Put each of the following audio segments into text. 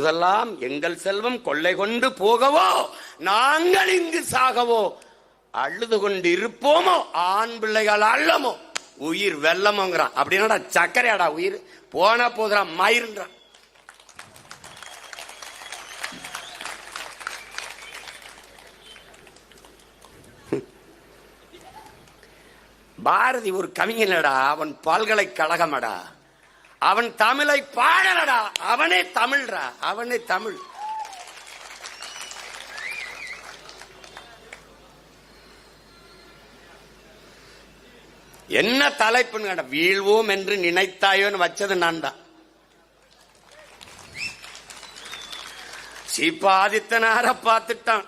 இதெல்லாம் எங்கள் செல்வம் கொள்ளை கொண்டு போகவோ நாங்கள் இங்கு சாகவோ. அழுது கொண்டு இருப்போமோ ஆண் பிள்ளைகள் அல்லமோ. உயிர் வெள்ளமோங்கிறான் அப்படின்னாடா சக்கரையாடா உயிர்? போனா போதுறான் மயிருன்றான். பாரதி ஒரு கவிஞனடா அவன் பல்கலைக்கழகமடா. அவன் தமிழை பாடலடா. அவனே தமிழ்ரா. அவனே தமிழ். என்ன தலைப்புன்னு கேட்ட வீழ்வோம் என்று நினைத்தாயோன்னு வச்சது நான் தான் சீப்பாதித்தனார பார்த்துட்டான்.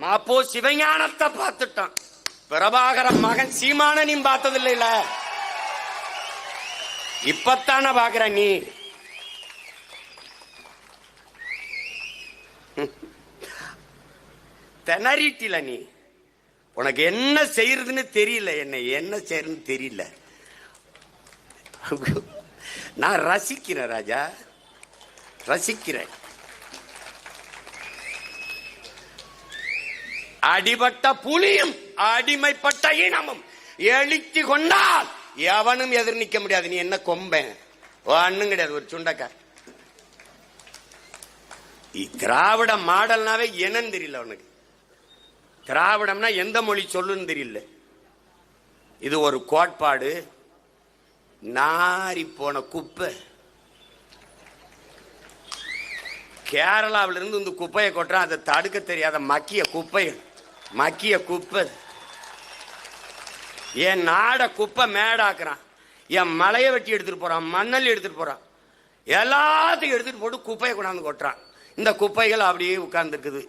மாப்போ சிவஞானத்தை பார்த்துட்டான். பிரபாகரம் மகன் சீமானனையும் பார்த்ததில்லைல. இப்பத்தான பாக்குற நீ? திணறிட்டில நீ. உனக்கு என்ன செய்யறதுன்னு தெரியல என்ன என்ன செய்யறதுன்னு தெரியல. நான் ரசிக்கிறேன் ராஜா. ரசிக்கிறேன். அடிபட்ட புலியும் அடிமைப்பட்ட இனமும் எழுச்சி கொண்டால் எவனும் எதிர் நிக்க முடியாது. நீ என்ன கொம்பன் ஒண்ணும் கிடையாது ஒரு சுண்டக்கார் திராவிட மாடல்னாவே என்னன்னு தெரியல உனக்கு திராவிடம்னா எந்த மொழி சொல்லுன்னு தெரியல. இது ஒரு கோட்பாடு. நாரி போன குப்பை. கேரளாவிலிருந்து இந்த குப்பையை கொட்டுறான். அதை தடுக்க தெரியாத மக்கிய குப்பைகள். மக்கிய குப்பை. என் நாட குப்பை மேடாக்குறான். என் மலையை வெட்டி எடுத்துட்டு போறான் மண்ணல் எடுத்துட்டு போறான். எல்லாத்தையும் எடுத்துட்டு போட்டு குப்பையை கொண்டாந்து கொட்டுறான். இந்த குப்பைகள் அப்படியே உட்கார்ந்துருக்குது.